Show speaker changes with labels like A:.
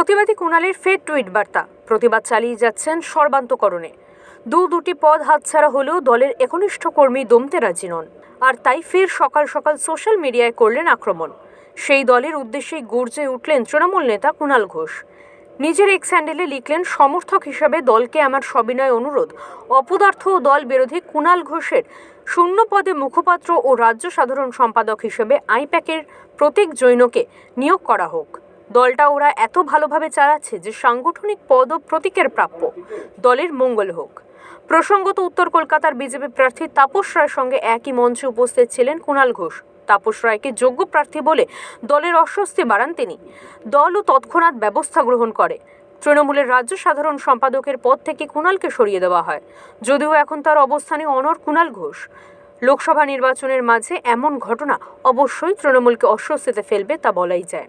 A: প্রতিবাদী কুণালের ফের টুইট বার্তা। প্রতিবাদ চালিয়ে যাচ্ছেন সর্বান্তকরণে। দু দুটি পদ হাতছাড়া হলেও দলের একনিষ্ঠ কর্মী দমতে রাজি নন। আর তাই ফের সকাল সকাল সোশ্যাল মিডিয়ায় করলেন আক্রমণ। সেই দলের উদ্দেশ্যেই গর্জে উঠলেন তৃণমূল নেতা কুণাল ঘোষ। নিজের এক্স হ্যান্ডেলে লিখলেন, সমর্থক হিসাবে দলকে আমার সবিনয় অনুরোধ। অপদার্থ ও দল বিরোধী কুণাল ঘোষের শূন্য পদে মুখপাত্র ও রাজ্য সাধারণ সম্পাদক হিসেবে আইপ্যাকের প্রতীক জৈনকে নিয়োগ করা হোক। দলটা ওরা এত ভালোভাবে চালাচ্ছে যে সাংগঠনিক পদ ও প্রতীকের প্রাপ্য। দলের মঙ্গল হোক। প্রসঙ্গত উত্তর কলকাতার বিজেপি প্রার্থী তাপস রায়ের সঙ্গে একই মঞ্চে উপস্থিত ছিলেন কুণাল ঘোষ। তাপস রায়কে যোগ্য প্রার্থী বলে দলের অস্বস্তি বাড়ান তিনি। দলও তৎক্ষণাৎ ব্যবস্থা গ্রহণ করে। তৃণমূলের রাজ্য সাধারণ সম্পাদকের পদ থেকে কুণালকে সরিয়ে দেওয়া হয়। যদিও এখন তার অবস্থানে অনর কুণাল ঘোষ। লোকসভা নির্বাচনের মাঝে এমন ঘটনা অবশ্যই তৃণমূলকে অস্বস্তিতে ফেলবে তা বলাই যায়।